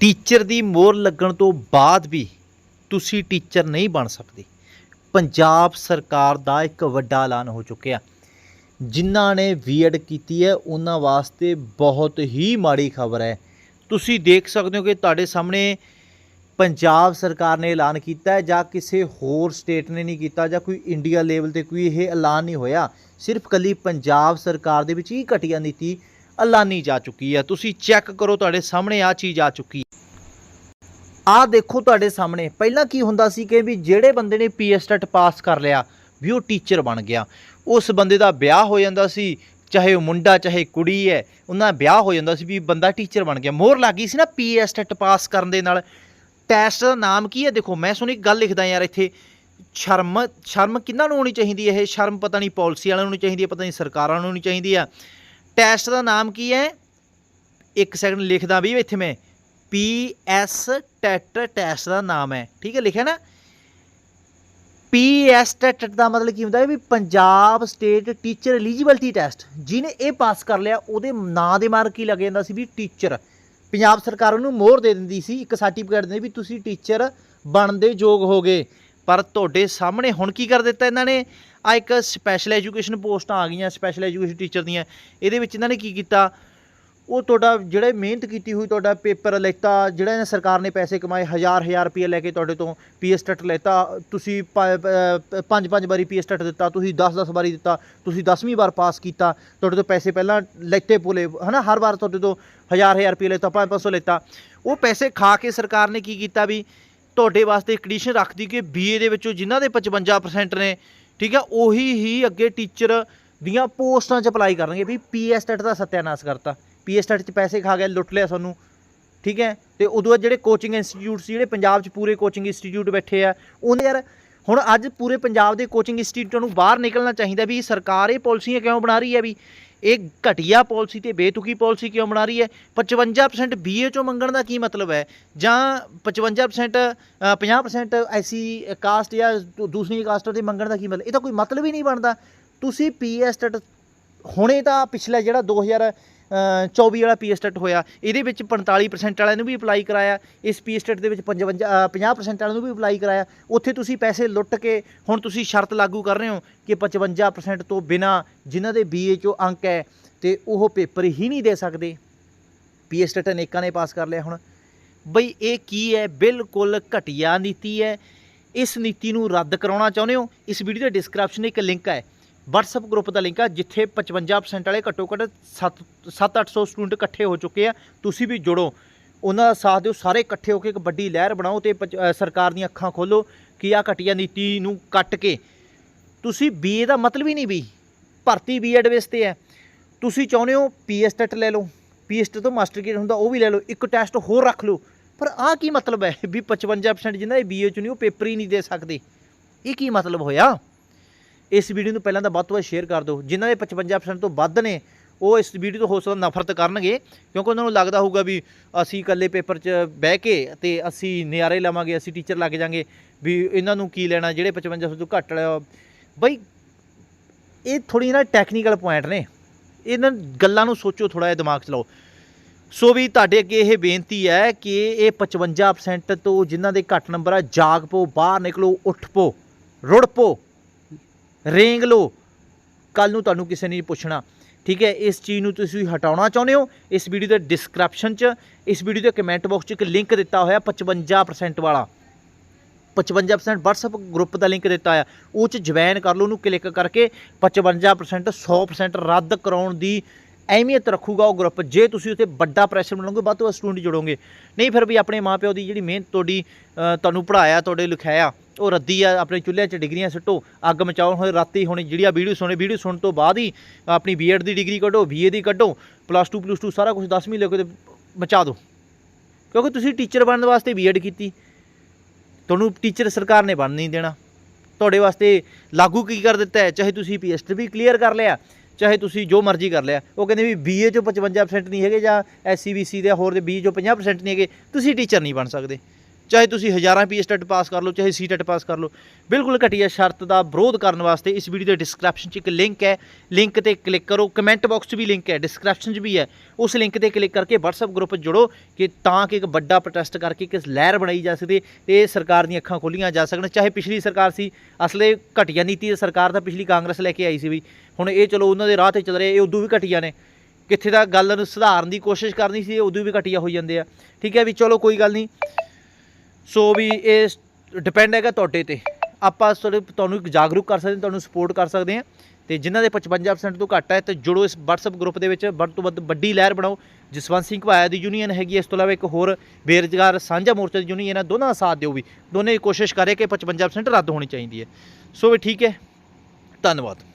Teacher ਦੀ ਮੋਹਰ ਲੱਗਣ ਤੋਂ ਬਾਅਦ ਵੀ ਤੁਸੀਂ ਟੀਚਰ ਨਹੀਂ ਬਣ ਸਕਦੇ। ਪੰਜਾਬ ਸਰਕਾਰ ਦਾ ਇੱਕ ਵੱਡਾ ਐਲਾਨ ਹੋ ਚੁੱਕਿਆ। ਜਿਨ੍ਹਾਂ ਨੇ ਬੀਐਡ ਕੀਤੀ ਹੈ, ਉਹਨਾਂ ਵਾਸਤੇ ਬਹੁਤ ਹੀ ਮਾੜੀ ਖਬਰ ਹੈ। ਤੁਸੀਂ ਦੇਖ ਸਕਦੇ ਹੋ ਕਿ ਤੁਹਾਡੇ ਸਾਹਮਣੇ ਪੰਜਾਬ ਸਰਕਾਰ ਨੇ ਐਲਾਨ ਕੀਤਾ ਹੈ, ਜਾਂ ਕਿਸੇ ਹੋਰ ਸਟੇਟ ਨੇ ਨਹੀਂ ਕੀਤਾ, ਜਾਂ ਕੋਈ ਇੰਡੀਆ ਲੈਵਲ ਤੇ ਕੋਈ ਇਹ ਐਲਾਨ ਨਹੀਂ ਹੋਇਆ। ਸਿਰਫ ਕੱਲੀ ਪੰਜਾਬ ਸਰਕਾਰ ਦੇ ਵਿੱਚ ਹੀ ਘਟੀਆ ਨੀਤੀ ਐਲਾਨੀ ਜਾ ਚੁੱਕੀ ਹੈ। ਤੁਸੀਂ ਚੈੱਕ ਕਰੋ, ਤੁਹਾਡੇ ਸਾਹਮਣੇ ਆ ਚੀਜ਼ ਆ ਚੁੱਕੀ ਆ ਦੇਖੋ ਤੁਹਾਡੇ ਸਾਹਮਣੇ। ਪਹਿਲਾਂ ਕੀ ਹੁੰਦਾ ਸੀ ਕਿ ਵੀ ਜਿਹੜੇ ਬੰਦੇ ਨੇ ਪੀਐਸਟੈਟ ਪਾਸ ਕਰ ਲਿਆ, ਵੀ ਉਹ ਟੀਚਰ ਬਣ ਗਿਆ। ਉਸ ਬੰਦੇ ਦਾ ਵਿਆਹ ਹੋ ਜਾਂਦਾ ਸੀ, ਚਾਹੇ ਉਹ ਮੁੰਡਾ, ਚਾਹੇ ਕੁੜੀ ਹੈ, ਉਹਨਾਂ ਦਾ ਵਿਆਹ ਹੋ ਜਾਂਦਾ ਸੀ ਵੀ ਬੰਦਾ ਟੀਚਰ ਬਣ ਗਿਆ। ਮੋਹਰ ਲੱਗੀ ਸੀ ਨਾ ਪੀਐਸਟੈਟ ਪਾਸ ਕਰਨ ਦੇ ਨਾਲ। ਟੈਸਟ ਦਾ ਨਾਮ ਕੀ ਹੈ? ਦੇਖੋ, ਮੈਂ ਸੁਣੀ ਗੱਲ ਲਿਖਦਾ ਯਾਰ ਇੱਥੇ। ਸ਼ਰਮ ਸ਼ਰਮ ਕਿੰਨਾਂ ਨੂੰ ਹੋਣੀ ਚਾਹੀਦੀ ਹੈ? ਇਹ ਸ਼ਰਮ ਪਤਾ ਨਹੀਂ ਪਾਲਿਸੀ ਵਾਲਿਆਂ ਨੂੰ ਚਾਹੀਦੀ ਹੈ, ਪਤਾ ਨਹੀਂ ਸਰਕਾਰਾਂ ਨੂੰ ਹੋਣੀ ਚਾਹੀਦੀ ਆ ਟੈਸਟ ਦਾ ਨਾਮ ਕੀ ਹੈ? ਇੱਕ ਸੈਕਿੰਡ ਲਿਖਦਾ ਵੀ ਇੱਥੇ ਮੈਂ। ਪੀ ਐਸ ਟੈਟ ਟੈਸਟ ਦਾ ਨਾਮ ਹੈ। ਠੀਕ ਹੈ, ਲਿਖਿਆ ਨਾ? ਪੀ ਐਸ ਟੈਟ ਦਾ ਮਤਲਬ ਕੀ ਹੁੰਦਾ ਹੈ ਵੀ Punjab state teacher eligibility test. ਜਿਹਨੇ ਇਹ ਪਾਸ ਕਰ ਲਿਆ, ਉਹਦੇ ਨਾਂ ਦੇ ਮਾਰ ਕੀ ਲੱਗ ਜਾਂਦਾ ਸੀ ਵੀ ਟੀਚਰ। ਪੰਜਾਬ ਸਰਕਾਰ ਉਹਨੂੰ ਮੋਹਰ ਦੇ ਦਿੰਦੀ ਸੀ, ਇੱਕ ਸਰਟੀਫਿਕੇਟ ਦਿੰਦੀ ਵੀ ਤੁਸੀਂ ਟੀਚਰ ਬਣਨ ਦੇ ਯੋਗ ਹੋਗੇ। ਪਰ ਤੁਹਾਡੇ ਸਾਹਮਣੇ ਹੁਣ ਕੀ ਕਰ ਦਿੱਤਾ ਇਹਨਾਂ ਨੇ? ਆ ਇੱਕ ਸਪੈਸ਼ਲ ਐਜੂਕੇਸ਼ਨ ਪੋਸਟਾਂ ਆ ਗਈਆਂ ਸਪੈਸ਼ਲ ਐਜੂਕੇਸ਼ਨ ਟੀਚਰ ਦੀਆਂ। ਇਹਦੇ ਵਿੱਚ ਇਹਨਾਂ ਨੇ ਕੀ ਕੀਤਾ? ਉਹ ਤੁਹਾਡਾ ਜਿਹੜੇ ਮਿਹਨਤ ਕੀਤੀ ਹੋਈ ਤੁਹਾਡਾ ਪੇਪਰ ਲੈਤਾ, ਜਿਹੜਾ ਇਹਨਾਂ ਸਰਕਾਰ ਨੇ ਪੈਸੇ ਕਮਾਏ, ਹਜ਼ਾਰ ਹਜ਼ਾਰ ਰੁਪਏ ਲੈ ਕੇ ਤੁਹਾਡੇ ਤੋਂ ਪੀਐਸ ਟੈਟ ਲੈਤਾ, ਤੁਸੀਂ ਪ- ਪ- ਪੰਜ ਪੰਜ ਵਾਰੀ ਪੀਐਸ ਟੈਟ ਦਿੱਤਾ, ਤੁਸੀਂ 10 10 ਵਾਰੀ ਦਿੱਤਾ, ਤੁਸੀਂ 10ਵੀਂ ਵਾਰ ਪਾਸ ਕੀਤਾ, ਤੁਹਾਡੇ ਤੋਂ ਪੈਸੇ ਪਹਿਲਾਂ ਲੈਤੇ ਪੋਲੇ ਹਨਾ, ਹਰ ਵਾਰ ਤੁਹਾਡੇ ਤੋਂ ਹਜ਼ਾਰ ਹਜ਼ਾਰ ਰੁਪਏ ਲੈਤਾ 5 500 ਲੈਤਾ। ਉਹ ਪੈਸੇ ਖਾ ਕੇ ਸਰਕਾਰ ਨੇ ਕੀ ਕੀਤਾ ਵੀ ਤੁਹਾਡੇ ਵਾਸਤੇ ਇੱਕ ਕੰਡੀਸ਼ਨ ਰੱਖਦੀ ਕਿ ਬੀਏ ਦੇ ਵਿੱਚੋਂ ਜਿਨ੍ਹਾਂ ਦੇ 55% ਨੇ, ਠੀਕ ਹੈ ਉਹੀ ਹੀ ਅੱਗੇ ਟੀਚਰ ਦੀਆਂ ਪੋਸਟਾਂ 'ਚ ਅਪਲਾਈ ਕਰਨਗੇ ਵੀ ਪੀਐਸ ਟੈਟ ਦਾ ਸਤਿਆਨਾਸ ਕਰਤਾ। ਪੀਐਸ ਟੈਟ 'ਚ ਪੈਸੇ ਖਾ ਗਿਆ ਲੁੱਟ ਲਿਆ ਸਾਨੂੰ ਠੀਕ ਹੈ? ਤੇ ਉਦੋਂ ਬਾਅਦ ਜਿਹੜੇ ਕੋਚਿੰਗ ਇੰਸਟੀਚਿਊਟ ਸੀ ਜਿਹੜੇ ਪੰਜਾਬ 'ਚ ਪੂਰੇ ਕੋਚਿੰਗ ਇੰਸਟੀਚਿਊਟ ਬੈਠੇ ਆ ਉਹਨੇ ਯਾਰ ਹੁਣ ਅੱਜ ਪੂਰੇ ਪੰਜਾਬ ਦੇ ਕੋਚਿੰਗ ਇੰਸਟੀਚਿਊਟਾਂ ਨੂੰ ਬਾਹਰ ਨਿਕਲਣਾ ਚਾਹੀਦਾ ਵੀ ਸਰਕਾਰ ਇਹ ਪਾਲਿਸੀਆਂ ਕਿਉਂ ਬਣਾ ਰਹੀ ਹੈ ਵੀ? ਇਹ ਘਟੀਆ ਪਾਲਿਸੀ ਤੇ ਬੇਤੁਕੀ ਪਾਲਿਸੀ ਕਿਉਂ ਬਣਾ ਰਹੀ ਹੈ? 55% ਬੀਏ ਚੋਂ ਮੰਗਣ ਦਾ ਕੀ ਮਤਲਬ ਹੈ? ਜਾਂ 55% ਅ, 50% ਐਸੀ ਕਾਸਟ ਜਾਂ ਦੂ- ਦੂਸਰੀ ਕਾਸਟ ਦੇ ਮੰਗਣ ਦਾ ਕੀ ਮਤਲਬ? ਇਹ ਤਾਂ ਕੋਈ ਮਤਲਬ ਹੀ ਨਹੀਂ ਬਣਦਾ। ਤੁਸੀਂ ਪੀਐਸ ਟੈਟ ਹੁਣੇ ਤਾਂ ਪਿਛਲਾ ਜਿਹੜਾ 2024 ਵਾਲਾ ਪੀਐਸ ਟੈਟ ਹੋਇਆ ਇਹਦੇ ਵਿੱਚ 45% ਵਾਲਿਆਂ ਨੂੰ ਵੀ ਅਪਲਾਈ ਕਰਾਇਆ ਇਸ ਪੀਐਸ ਟੈਟ ਦੇ ਵਿੱਚ 55 ਅ, 50% ਵਾਲਿਆਂ ਨੂੰ ਵੀ ਅਪਲਾਈ ਕਰਾਇਆ। ਉੱਥੇ ਤੁਸੀਂ ਪੈਸੇ ਲੁੱਟ ਕੇ ਹੁਣ ਤੁਸੀਂ ਸ਼ਰਤ ਲਾਗੂ ਕਰ ਰਹੇ ਹੋ ਕਿ 55% ਤੋਂ ਬਿਨਾ ਜਿਨ੍ਹਾਂ ਦੇ ਬੀਏ ਚੋਂ ਅੰਕ ਹੈ ਤੇ ਉਹ ਪੇਪਰ ਹੀ ਨਹੀਂ ਦੇ ਸਕਦੇ। ਪੀਐਸ ਟੈਟ ਅਨੇਕਾਂ ਨੇ ਪਾਸ ਕਰ ਲਿਆ ਹੁਣ। ਬਈ ਇਹ ਕੀ ਹੈ? ਬਿਲਕੁਲ ਘਟੀਆ ਨੀਤੀ ਹੈ। ਇਸ ਨੀਤੀ ਨੂੰ ਰੱਦ ਕਰਾਉਣਾ ਚਾਹੁੰਦੇ ਹੋ? ਇਸ ਵੀਡੀਓ ਦੇ ਡਿਸਕ੍ਰਿਪਸ਼ਨ ਇੱਕ ਲਿੰਕ ਹੈ। WhatsApp ਗਰੁੱਪ ਦਾ ਲਿੰਕ ਆ, ਜਿੱਥੇ 55% ਵਾਲੇ ਘੱਟੋ ਘੱਟ 7 7-800 ਸਟੂਡੈਂਟ ਇਕੱਠੇ ਹੋ ਚੁੱਕੇ ਆ। ਤੁਸੀਂ ਵੀ ਜੁੜੋ। ਉਹਨਾਂ ਦਾ ਸਾਥ ਦਿਓ, ਸਾਰੇ ਇਕੱਠੇ ਹੋ ਕੇ ਇੱਕ ਵੱਡੀ ਲਹਿਰ ਬਣਾਓ ਤੇ ਪਚ- ਸਰਕਾਰ ਦੀਆਂ ਅੱਖਾਂ ਖੋਲੋ ਕਿ ਆ ਘਟੀਆ ਨੀਤੀ ਨੂੰ ਕੱਟ ਕੇ। ਤੁਸੀਂ ਬੀਏ ਦਾ ਮਤਲਬ ਹੀ ਨਹੀਂ ਵੀ, ਭਰਤੀ ਬੀਐਡ ਬੇਸ ਤੇ ਹੈ। ਤੁਸੀਂ ਚਾਹੁੰਦੇ ਹੋ ਪੀਐਸ ਟੈਟ ਲੈ ਲਓ ਪੀਐਸ ਟੈਟ ਤੋਂ ਮਾਸਟਰ ਗ੍ਰੇਡ ਹੁੰਦਾ ਉਹ ਵੀ ਲੈ ਲਓ, ਇੱਕ ਟੈਸਟ ਹੋਰ ਰੱਖ ਲਓ। ਪਰ ਆਹ ਕੀ ਮਤਲਬ ਹੈ ਵੀ 55% ਜਿਨ੍ਹਾਂ ਦੇ ਬੀਏ ਚ ਨਹੀਂ, ਉਹ ਪੇਪਰ ਹੀ ਨਹੀਂ ਦੇ ਸਕਦੇ। ਇਹ ਕੀ ਮਤਲਬ ਹੋਇਆ? ਇਸ ਵੀਡੀਓ ਨੂੰ ਪਹਿਲਾਂ ਤਾਂ ਵੱਧ ਤੋਂ ਵੱਧ ਸ਼ੇਅਰ ਕਰ ਦਿਓ। ਜਿਨ੍ਹਾਂ ਦੇ 55% ਤੋਂ ਵੱਧ ਨੇ, ਉਹ ਇਸ ਵੀਡੀਓ ਤੋਂ ਹੋ ਸਕਦਾ ਨਫ਼ਰਤ ਕਰਨਗੇ, ਕਿਉਂਕਿ ਉਹਨਾਂ ਨੂੰ ਲੱਗਦਾ ਹੋਊਗਾ ਵੀ ਅਸੀਂ ਇਕੱਲੇ ਪੇਪਰ 'ਚ ਬਹਿ ਕੇ ਤੇ ਅਸੀਂ ਨਿਆਰੇ ਲਵਾਂਗੇ, ਅਸੀਂ ਟੀਚਰ ਲੱਗ ਜਾਾਂਗੇ, ਵੀ ਇਹਨਾਂ ਨੂੰ ਕੀ ਲੈਣਾ, ਜਿਹੜੇ 55% ਤੋਂ ਘੱਟ ਲਿਆ ਬਈ, ਇਹ ਥੋੜੀ ਨਾ ਟੈਕਨੀਕਲ ਪੁਆਇੰਟ ਨੇ। ਇਹਨਾਂ ਗੱਲਾਂ ਨੂੰ ਸੋਚੋ ਥੋੜਾ ਜਿਹਾ ਦਿਮਾਗ 'ਚ ਲਾਓ। ਸੋ ਵੀ ਤੁਹਾਡੇ ਅੱਗੇ ਇਹ ਬੇਨਤੀ ਹੈ ਕਿ ਇਹ 55% ਤੋਂ ਜਿਨ੍ਹਾਂ ਦੇ ਘੱਟ ਨੰਬਰ ਆ, ਜਾਗ ਪੋ ਬਾਹਰ ਨਿਕਲੋ, ਉੱਠ ਪੋ ਰੁੜ ਪੋ ਰੇਂਗ ਲੋ ਕੱਲ ਨੂੰ ਤੁਹਾਨੂੰ ਕਿਸੇ ਨੇ ਪੁੱਛਣਾ, ਠੀਕ ਹੈ, ਇਸ ਚੀਜ਼ ਨੂੰ ਤੁਸੀਂ ਹਟਾਉਣਾ ਚਾਹੁੰਦੇ ਹੋ? ਇਸ ਵੀਡੀਓ ਦੇ ਡਿਸਕ੍ਰਿਪਸ਼ਨ 'ਚ, ਇਸ ਵੀਡੀਓ ਦੇ ਕਮੈਂਟ ਬਾਕਸ 'ਚ ਇੱਕ ਲਿੰਕ ਦਿੱਤਾ ਹੋਇਆ 55% ਵਾਲਾ। 55% WhatsApp ਗਰੁੱਪ ਦਾ ਲਿੰਕ ਦਿੱਤਾ ਆ ਉਹ 'ਚ ਜੁਆਇਨ ਕਰ ਲਓ ਉਹਨੂੰ ਕਲਿੱਕ ਕਰਕੇ 55% 100% ਰੱਦ ਕਰਾਉਣ ਦੀ ਅਹਿਮੀਅਤ ਰੱਖੂਗਾ ਉਹ ਗਰੁੱਪ ਜੇ ਤੁਸੀਂ ਉੱਥੇ ਵੱਡਾ ਪ੍ਰੈਸ਼ਰ ਬਣਾਓਗੇ ਵੱਧ ਤੋਂ ਵੱਧ ਸਟੂਡੈਂਟ ਜੁੜੋਗੇ। ਨਹੀਂ, ਫਿਰ ਵੀ ਆਪਣੇ ਮਾਪਿਓ ਦੀ ਜਿਹੜੀ ਮਿਹਨਤ ਤੁਹਾਡੀ ਤੁਹਾਨੂੰ ਪੜਾਇਆ ਤੁਹਾਡੇ ਲਿਖਾਇਆ ਉਹ ਰੱਦੀ ਆ, ਆਪਣੇ ਚੁੱਲ੍ਹਿਆਂ 'ਚ ਡਿਗਰੀਆਂ ਸੁੱਟੋ, ਅੱਗ ਮਚਾਓ ਹੋਏ, ਰਾਤੀ ਹੁਣ ਜਿਹੜੀ ਆ ਵੀਡੀਓ ਸੁਣੇ, ਵੀਡੀਓ ਸੁਣਨ ਤੋਂ ਬਾਅਦ ਹੀ ਆਪਣੀ ਬੀਐਡ ਦੀ ਡਿਗਰੀ ਕੱਢੋ ਬੀਏ ਦੀ ਕੱਢੋ ਪਲੱਸ 2 ਪਲੱਸ 2 ਸਾਰਾ ਕੁਝ 10ਵੀਂ ਲੈ ਕੇ ਤੇ ਮਚਾ ਦਿਓ ਕਿਉਂਕਿ ਤੁਸੀਂ ਟੀਚਰ ਬਣਨ ਵਾਸਤੇ ਬੀਐਡ ਕੀਤੀ। ਤੁਹਾਨੂੰ ਟੀਚਰ ਸਰਕਾਰ ਨੇ ਬਣ ਨਹੀਂ ਦੇਣਾ। ਤੁਹਾਡੇ ਵਾਸਤੇ ਲਾਗੂ ਕੀ ਕਰ ਦਿੱਤਾ ਹੈ? ਚਾਹੇ ਤੁਸੀਂ ਪੀਐਸਟੀ ਵੀ ਕਲੀਅਰ ਕਰ ਲਿਆ, ਚਾਹੇ ਤੁਸੀਂ ਜੋ ਮਰਜ਼ੀ ਕਰ ਲਿਆ। ਉਹ ਕਹਿੰਦੇ ਵੀ ਬੀਏ ਚੋਂ 55% ਨਹੀਂ ਹੈਗੇ ਜਾਂ ਐਸਸੀਬੀਸੀ ਦੇ ਹੋਰ ਦੇ ਬੀਏ ਚੋਂ 50% ਨਹੀਂ ਹੈਗੇ, ਤੁਸੀਂ ਟੀਚਰ ਨਹੀਂ ਬਣ ਸਕਦੇ। ਚਾਹੇ ਤੁਸੀਂ ਹਜ਼ਾਰਾਂ ਪੀ ਸਟੱਡ ਪਾਸ ਕਰ ਲਓ, ਚਾਹੇ ਸੀ ਟੈਟ ਪਾਸ ਕਰ ਲਓ, ਬਿਲਕੁਲ ਘਟੀਆ ਸ਼ਰਤ ਦਾ ਵਿਰੋਧ ਕਰਨ ਵਾਸਤੇ ਇਸ ਵੀਡੀਓ ਦੇ ਡਿਸਕ੍ਰਿਪਸ਼ਨ 'ਚ ਇੱਕ ਲਿੰਕ ਹੈ। ਲਿੰਕ ਤੇ ਕਲਿੱਕ ਕਰੋ ਕਮੈਂਟ ਬਾਕਸ 'ਚ ਵੀ ਲਿੰਕ ਹੈ ਡਿਸਕ੍ਰਿਪਸ਼ਨ 'ਚ ਵੀ ਹੈ। ਉਸ ਲਿੰਕ ਤੇ ਕਲਿੱਕ ਕਰਕੇ WhatsApp ਗਰੁੱਪ 'ਚ ਜੁੜੋ ਕਿ ਤਾਂ ਕਿ ਇੱਕ ਵੱਡਾ ਪ੍ਰੋਟੈਸਟ ਕਰਕੇ ਇੱਕ ਲਹਿਰ ਬਣਾਈ ਜਾ ਸਕੇ ਤੇ ਸਰਕਾਰ ਦੀਆਂ ਅੱਖਾਂ ਖੋਲੀਆਂ ਜਾ ਸਕਣ। ਚਾਹੇ ਪਿਛਲੀ ਸਰਕਾਰ ਸੀ, ਅਸਲੇ ਘਟੀਆ ਨੀਤੀ ਸਰਕਾਰ ਤਾਂ ਪਿਛਲੀ ਕਾਂਗਰਸ ਲੈ ਕੇ ਆਈ ਸੀ ਵੀ। ਹੁਣ ਇਹ ਚਲੋ ਉਹਨਾਂ ਦੇ ਰਾਹ ਤੇ ਚੱਲ ਰਹੇ, ਇਹ ਉਦੋਂ ਵੀ ਘਟੀਆ ਨੇ। ਕਿੱਥੇ ਦਾ ਗੱਲ ਨੂੰ ਸੁਧਾਰਨ ਦੀ ਕੋਸ਼ਿਸ਼ ਕਰਨੀ ਸੀ, ਇਹ ਉਦੋਂ ਵੀ ਘਟੀਆ ਹੋਈ ਜਾਂਦੇ ਆ। ਠੀਕ ਹੈ ਵੀ ਚਲੋ ਕੋਈ ਗੱਲ ਨਹੀਂ। ਸੋ ਵੀ ਇਹ ਡਿਪੈਂਡ ਹੈਗਾ ਤੁਹਾਡੇ ਤੇ। ਆਪਾਂ ਤੁਹਾਨੂੰ ਇੱਕ ਜਾਗਰੂਕ ਕਰ ਸਕਦੇ, ਤੁਹਾਨੂੰ ਸਪੋਰਟ ਕਰ ਸਕਦੇ ਹਾਂ। ਤੇ ਜਿਨ੍ਹਾਂ ਦੇ 55% ਤੋਂ ਘੱਟ ਹੈ, ਤੇ ਜੁੜੋ ਇਸ WhatsApp ਗਰੁੱਪ ਦੇ ਵਿੱਚ। ਵੱਧ ਤੋਂ ਵੱਧ ਵੱਡੀ ਲਹਿਰ ਬਣਾਓ। ਜਸਵੰਤ ਸਿੰਘ ਭਾਇਆ ਦੀ ਯੂਨੀਅਨ ਹੈਗੀ ਇਸ ਤੋਂ ਇਲਾਵਾ ਇੱਕ ਹੋਰ ਬੇਰੁਜ਼ਗਾਰ ਸਾਂਝਾ ਮੋਰਚਾ ਦੀ ਯੂਨੀਅਨ ਹੈ। ਦੋਨਾਂ ਦਾ ਸਾਥ ਦਿਓ ਵੀ। ਦੋਨੇ ਕੋਸ਼ਿਸ਼ ਕਰੇ ਕਿ 55% ਰੱਦ ਹੋਣੀ ਚਾਹੀਦੀ ਹੈ। ਸੋ ਵੀ ਠੀਕ ਹੈ। ਧੰਨਵਾਦ।